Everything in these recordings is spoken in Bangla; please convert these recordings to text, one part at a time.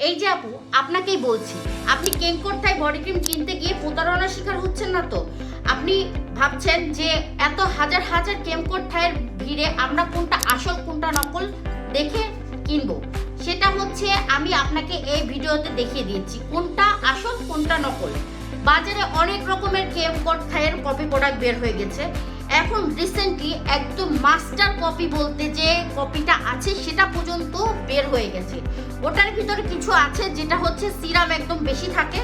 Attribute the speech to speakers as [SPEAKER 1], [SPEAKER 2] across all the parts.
[SPEAKER 1] এই যে আপু, আপনাকেই বলছি, আপনি কেঙ্করথায় বডি ক্রিম কিনতে গিয়ে প্রতারণার শিকার হচ্ছেন না তো? আপনি ভাবছেন যে এত হাজার হাজার কেমকোরথায়ের ভিড়ে আমরা কোনটা আসল, কোনটা নকল দেখে কিনবো? সেটা হচ্ছে আমি আপনাকে এই ভিডিওতে দেখিয়ে দিয়েছি, কোনটা আসল, কোনটা নকল। বাজারে অনেক রকমের কেমকোরথায়ের কপি প্রোডাক্ট বের হয়ে গেছে। এখন রিসেন্টলি একদম মাস্টার কপি বলতে যে কপিটা আছে, সেটা পর্যন্ত বের হয়ে গেছে। ওটার ভিতরে কিছু আছে যেটা হচ্ছে সিরাম একদম বেশি থাকে,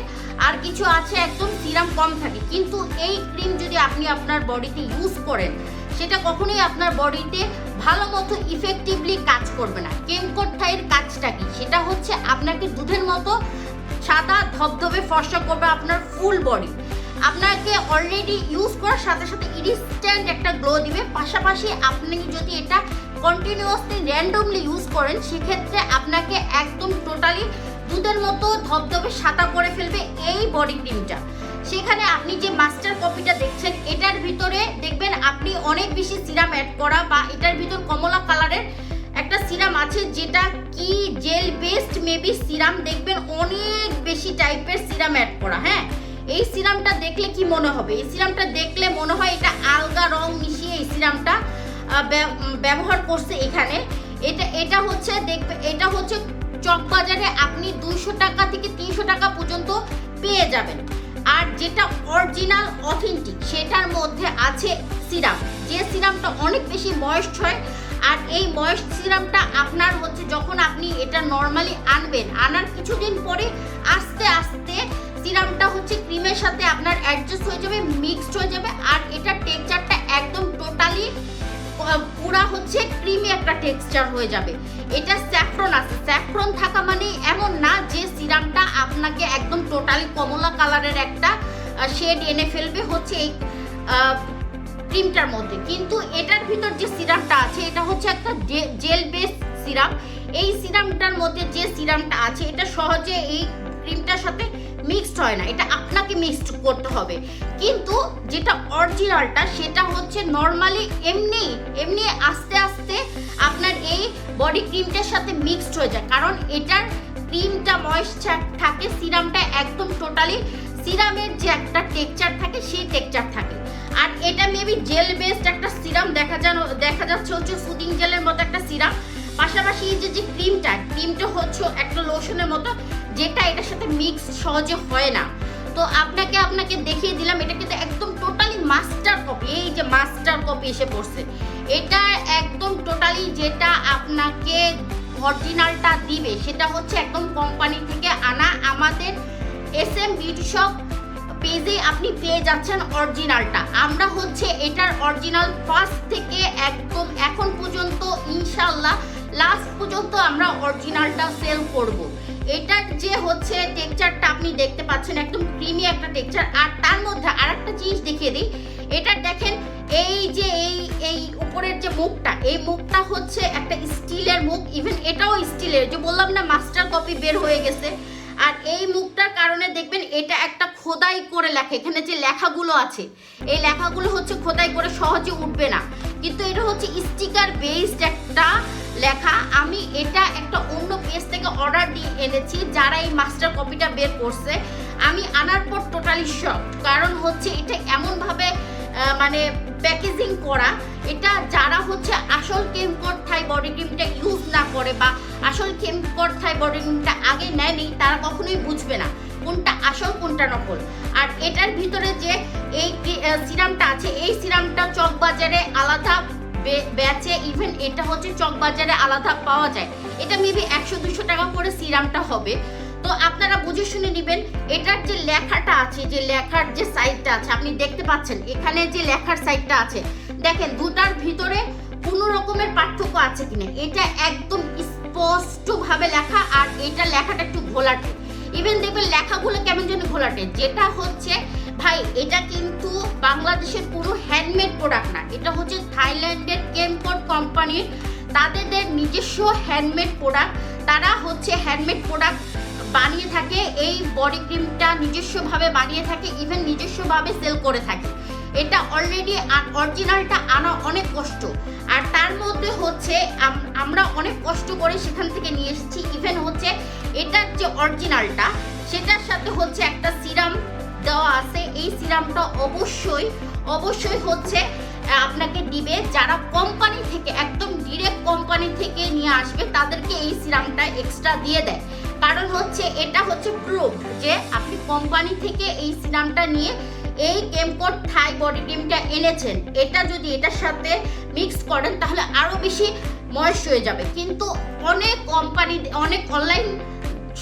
[SPEAKER 1] আর কিছু আছে একদম সিরাম কম থাকে। কিন্তু এই ক্রিম যদি আপনি আপনার বডিতে ইউজ করেন, সেটা কখনোই আপনার বডিতে ভালো মতো ইফেক্টিভলি কাজ করবে না। কেমকোরথাইয়ের কাজটা কি? সেটা হচ্ছে আপনাকে দুধের মতো সাদা ধবধবে ফর্সা করবে আপনার ফুল বডি আপনাকে অলরেডি ইউজ করার সাথে সাথে ইনস্ট্যান্ট একটা গ্লো দিবে। পাশাপাশি আপনি যদি এটা কন্টিনিউয়াসলি র্যান্ডমলি ইউজ করেন, সেক্ষেত্রে আপনাকে একদম টোটালি দুধের মতো ধবধবে সাদা করে ফেলবে এই বডি ক্রিমটা সেখানে আপনি যে মাস্টার কপিটা দেখছেন, এটার ভিতরে দেখবেন আপনি অনেক বেশি সিরাম অ্যাড করা বা এটার ভিতর কমলা কালারের একটা সিরাম আছে যেটা কি জেল বেসড মেবি সিরাম দেখবেন অনেক বেশি টাইপের সিরাম অ্যাড করা হ্যাঁ? এই সিরামটা দেখলে কি মনে হবে? এই সিরামটা দেখলে মনে হয় এটা আলগা রং মিশিয়ে এই সিরামটা ব্যব- ব্যবহার করছে এখানে। এটা এটা হচ্ছে দেখবে, এটা হচ্ছে চকবাজারে আপনি দুইশো টাকা থেকে তিনশো টাকা পর্যন্ত পেয়ে যাবেন। আর যেটা অরিজিনাল, অথেন্টিক, সেটার মধ্যে আছে সিরাম। যে সিরামটা অনেক বেশি ময়েস্ট হয়, আর এই ময়েস্ট সিরামটা আপনার হচ্ছে যখন আপনি এটা নর্মালি আনবেন, আনার কিছুদিন পরে আস্তে আস্তে সিরামটা হচ্ছে ক্রিমের সাথে আপনার অ্যাডজাস্ট হয়ে যাবে মিক্সড হয়ে যাবে, আর এটা টেক্সচারটা একদম টোটালি পুরা হচ্ছে ক্রিমি একটা টেক্সচার হয়ে যাবে। এটা স্যাফরন আছে। স্যাফরন থাকা মানে এমন না যে সিরামটা আপনাকে একদম টোটালি কমলা কালারের একটা শেড এনে ফেলবে হচ্ছে এই ক্রিমটার মধ্যে। কিন্তু এটার ভিতর যে সিরামটা আছে, এটা হচ্ছে একটা জেল বেস সিরাম এই সিরামটার মধ্যে যে সিরামটা আছে, এটা সহজে এই ক্রিমটার সাথে হয় না, এটা আপনাকে মিক্সড করতে হবে। কিন্তু যেটা অরিজিনালটা সেটা হচ্ছে নর্মালি এমনি এমনি আস্তে আস্তে আপনার এই বডি ক্রিমটার সাথে মিক্সড হয়ে যায়। কারণ এটার ক্রিমটা ময়েশ্চার থাকে সিরামটা একদম টোটালি সিরামের যে একটা টেকচার থাকে, সেই টেকচার থাকে। আর এটা মেবি জেল বেসড একটা সিরাম দেখা যান, দেখা যাচ্ছে হচ্ছে সুদিং জেলের মতো একটা সিরাম পাশাপাশি এই যে যে ক্রিমটা ক্রিমটা হচ্ছে একটা লোশনের মতো যেটা এটার সাথে মিক্স সহজে হয় না। তো আপনাকে আপনাকে দেখিয়ে দিলাম, এটা কিন্তু একদম টোটালি মাস্টার কপি এই যে মাস্টার কপি এসে পড়ছে। এটা একদম টোটালি যেটা আপনাকে অরিজিনালটা দিবে, সেটা হচ্ছে একদম কোম্পানি থেকে আনা আমাদের এস এম বিউটি শপ পেজে আপনি পেয়ে যাচ্ছেন অরিজিনালটা আমরা হচ্ছে এটার অরিজিনাল ফার্স্ট থেকে একদম এখন পর্যন্ত ইনশাল্লাহ লাস্ট পর্যন্ত আমরা অরিজিনালটা সেল করব। এটার যে হচ্ছে টেক্সচারটা আপনি দেখতে পাচ্ছেন, একদম ক্রিমি একটা টেক্সচার আর তার মধ্যে আরেকটা জিনিস দেখিয়ে দিই। এটা দেখেন, এই যে, এই এই উপরের যে মুখটা, এই মুখটা হচ্ছে একটা স্টিলের মুখ ইভেন এটাও স্টিলের, যে বললাম না মাস্টার কপি বের হয়ে গেছে। আর এই মুখটার কারণে দেখবেন, এটা একটা খোদাই করে লেখা, এখানে যে লেখাগুলো আছে, এই লেখাগুলো হচ্ছে খোদাই করে সহজে উঠবে না। কিন্তু এটা হচ্ছে স্টিকার বেসড একটা লেখা, আমি এটা একটা অন্য পেজ থেকে অর্ডার দিয়ে এনেছি, যারা এই মাস্টার কপিটা বের করছে। আমি আনার পর টোটালি শক কারণ হচ্ছে এটা এমনভাবে মানে প্যাকেজিং করা, এটা যারা হচ্ছে আসল কেমকর থাই বডি ক্রিমটা ইউজ না করে বা আসল কেমকর থাই বডি ক্রিমটা আগে নেয়নি, তারা কখনোই বুঝবে না কোনটা আসল, কোনটা নকল। আর এটার ভিতরে যে এই সিরামটা আছে, এই সিরামটা চক বাজারে আলাদা বে- বেচে ইভেন এটা হচ্ছে চক বাজারে আলাদা পাওয়া যায়। এটা মেবি একশো দুশো টাকা করে সিরামটা হবে। তো আপনারা বুঝে শুনে নেবেন, এটার যে লেখাটা আছে, যে লেখার যে সাইডটা আছে, আপনি দেখতে পাচ্ছেন, এখানে যে লেখার সাইডটা আছে, দেখেন দুটার ভিতরে কোনো রকমের পার্থক্য আছে কিনা। এটা একদম স্পষ্টভাবে লেখা আর এটা লেখাটা একটু ঘোলাটে। ইভেন দেখবেন লেখাগুলো কেমন যেন ঘোলাটে। যেটা হচ্ছে ভাই, এটা কিন্তু বাংলাদেশের পুরো হ্যান্ডমেড প্রোডাক্ট না। এটা হচ্ছে থাইল্যান্ডের কেমকোড কোম্পানির তাদের নিজস্ব হ্যান্ডমেড প্রোডাক্ট তারা হচ্ছে হ্যান্ডমেড প্রোডাক্ট বানিয়ে থাকে, এই বডি ক্রিমটা নিজস্বভাবে বানিয়ে থাকে ইভেন নিজস্বভাবে সেল করে থাকে। এটা অলরেডি অরিজিনালটা আনা অনেক কষ্ট। আর তার মধ্যে হচ্ছে আমরা অনেক কষ্ট করে সেখান থেকে নিয়ে এসেছি। ইভেন হচ্ছে, এটার যে অরিজিনালটা সেটার সাথে হচ্ছে একটা সিরাম দেওয়া আছে। এই সিরামটা অবশ্যই অবশ্যই হচ্ছে আপনাকে দিবে যারা কোম্পানি থেকে, একদম ডিরেক্ট কোম্পানি থেকে নিয়ে আসবে, তাদেরকে এই সিরামটা এক্সট্রা দিয়ে দেয়। কারণ হচ্ছে, এটা হচ্ছে প্রুফ যে আপনি কোম্পানি থেকে এই সিরামটা নিয়ে এই কেমকোট থাই বডি ক্রিমটা এনেছেন। এটা যদি এটার সাথে মিক্স করেন, তাহলে আরও বেশি ময়েস্ট হয়ে যাবে। কিন্তু অনেক কোম্পানি অনেক অনলাইন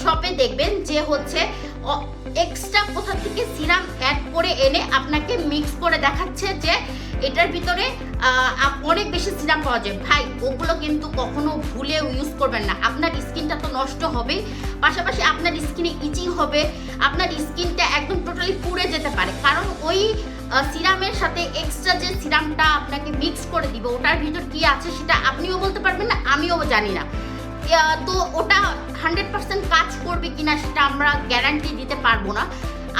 [SPEAKER 1] শপে দেখবেন যে হচ্ছে এক্সট্রা কোথা থেকে সিরাম অ্যাড করে এনে আপনাকে মিক্স করে দেখাচ্ছে যে এটার ভিতরে অনেক বেশি সিরাম পাওয়া যায়। ভাই, ওগুলো কিন্তু কখনো ভুলে ইউজ করবেন না। আপনার স্কিনটা তো নষ্ট হবে পাশাপাশি আপনার স্কিনে ইচিং হবে। আপনার স্কিনটা একদম টোটালি পুড়ে যেতে পারে। কারণ ওই সিরামের সাথে এক্সট্রা যে সিরামটা আপনাকে মিক্স করে দিবে, ওটার ভিতর কি আছে সেটা আপনিও বলতে পারবেন না, আমিও জানি না। তো ওটা হান্ড্রেড পার্সেন্ট কাজ করবে কিনা সেটা আমরা গ্যারান্টি দিতে পারব না।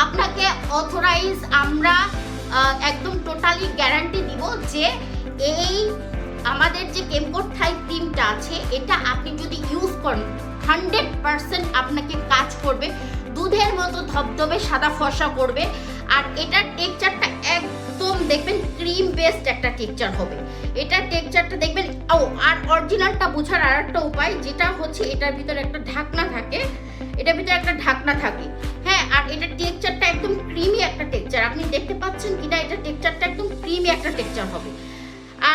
[SPEAKER 1] আপনাকে অথরাইজ আমরা একদম টোটালি গ্যারান্টি দিব যে এই আমাদের যে কেমকোট থাই ক্রিমটা আছে, এটা আপনি যদি ইউজ করেন হান্ড্রেড পার্সেন্ট আপনাকে কাজ করবে। দুধের মতো ধবধবে, সাদা ফসা করবে। আর এটার টেক্সচারটা একদম দেখবেন ক্রিম বেসড একটা টেক্সচার হবে। এটার টেক্সচারটা দেখবেন, ও, আর অরিজিনালটা বোঝার আর একটা উপায়, যেটা হচ্ছে এটার ভিতরে একটা ঢাকনা থাকে। এটার ভিতরে একটা ঢাকনা থাকে। হ্যাঁ আর এটার টেক্সচারটা একদম ক্রিমি একটা টেক্সচার আপনি দেখতে পাচ্ছেন কিনা, এটা টেক্সচারটা একদম ক্রিমি একটা টেক্সচার হবে।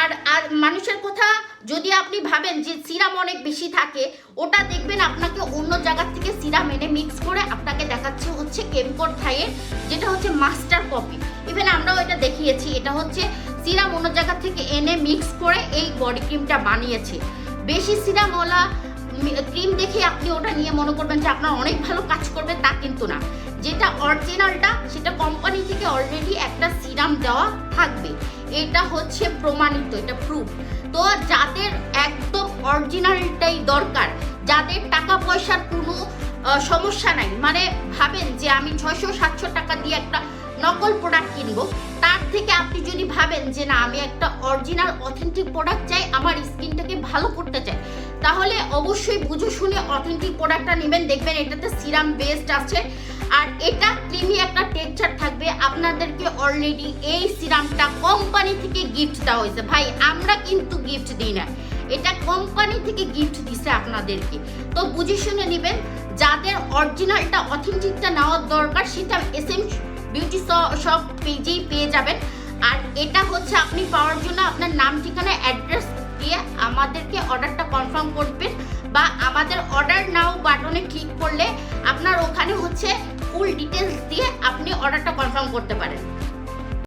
[SPEAKER 1] আর আর মানুষের কথা যদি আপনি ভাবেন যে সিরাম অনেক বেশি থাকে, ওটা দেখবেন আপনাকে অন্য জায়গার থেকে সিরাম এনে মিক্স করে আপনাকে দেখাচ্ছে হচ্ছে কেমকোর থাইয়ের যেটা হচ্ছে মাস্টার কপি ইভেন আমরাও এটা দেখিয়েছি, এটা হচ্ছে সিরাম অন্য জায়গা থেকে এনে মিক্স করে এই বডি ক্রিমটা বানিয়েছে। বেশি সিরামওয়ালা ক্রিম দেখে আপনি ওটা নিয়ে মনে করবেন যে আপনার অনেক ভালো কাজ করবে তা কিন্তু না। যেটা অরিজিনালটা সেটা কোম্পানি থেকে অলরেডি একটা সিরাম দেওয়া থাকবে। এটা হচ্ছে প্রমাণিত, এটা প্রুফ তো যাদের একদম অরিজিনালটাই দরকার, যাদের টাকা পয়সার কোনো সমস্যা নাই। মানে ভাবেন যে আমি ছয়শো, সাতশো টাকা দিয়ে একটা নকল প্রোডাক্ট কিনবো, তার থেকে আপনি যদি ভাবেন যে না, আমি একটা অরিজিনাল অথেন্টিক প্রোডাক্ট চাই, আমার স্কিনটাকে ভালো করতে চাই, তাহলে অবশ্যই বুঝে শুনে অথেন্টিক প্রোডাক্টটা নেবেন। দেখবেন এটাতে সিরাম বেসড আছে। আর এটা ক্রিমি একটা টেক্সচার থাকবে। আপনাদেরকে অলরেডি এই সিরামটা কোম্পানি থেকে গিফট দেওয়া হয়েছে। ভাই, আমরা কিন্তু গিফট দিই না। এটা কোম্পানি থেকে গিফট দিছে আপনাদেরকে। তো বুঝে শুনে নেবেন, যাদের অরিজিনালটা অথেন্টিকটা নেওয়ার দরকার, সেটা এস এম বিউটি সব পেজেই পেয়ে যাবেন। আর এটা হচ্ছে আপনি পাওয়ার জন্য আপনার নাম, ঠিকানা অ্যাড্রেস দিয়ে আমাদেরকে অর্ডারটা কনফার্ম করবেন। বা আমাদের অর্ডার নাও বাটনে ক্লিক করলে আপনার ওখানে হচ্ছে ফুল ডিটেলস দিয়ে আপনি অর্ডারটা কনফার্ম করতে পারেন।